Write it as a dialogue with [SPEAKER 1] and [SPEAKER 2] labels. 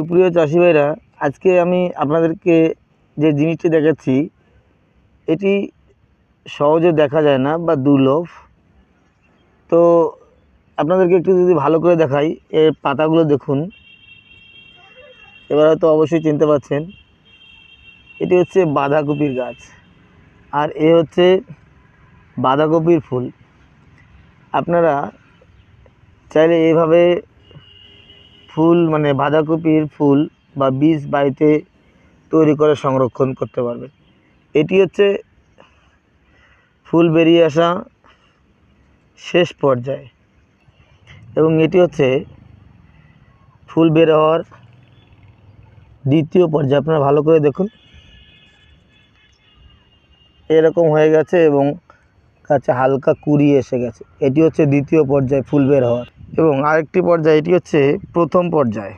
[SPEAKER 1] সুপ্রিয় চাষি ভাইরা, আজকে আমি আপনাদেরকে যে জিনিসটি দেখাচ্ছি, এটি সহজে দেখা যায় না বা দুর্লভ। তো আপনাদেরকে একটু যদি ভালো করে দেখাই, এর পাতাগুলো দেখুন। এবার হয়তো অবশ্যই চিনতে পারছেন এটি হচ্ছে বাঁধাকপির গাছ। আর এ হচ্ছে বাঁধাকপির ফুল। আপনারা চাইলে এইভাবে ফুল মানে বাঁধাকপির ফুল বা বীজ বাড়িতে তৈরি করে সংরক্ষণ করতে পারবেন এটি হচ্ছে ফুল বেরিয়ে আসা শেষ পর্যায়ে। এবং এটি হচ্ছে ফুল বের হওয়ার দ্বিতীয় পর্যায়ে। আপনারা ভালো করে দেখুন। এরকম হয়ে গেছে এবং কাছে হালকা কুড়ি এসে গেছে। এটি হচ্ছে দ্বিতীয় পর্যায়ে ফুল বের হওয়ার। এবং আরেকটি পর্যায় এটি হচ্ছে প্রথম পর্যায়ে।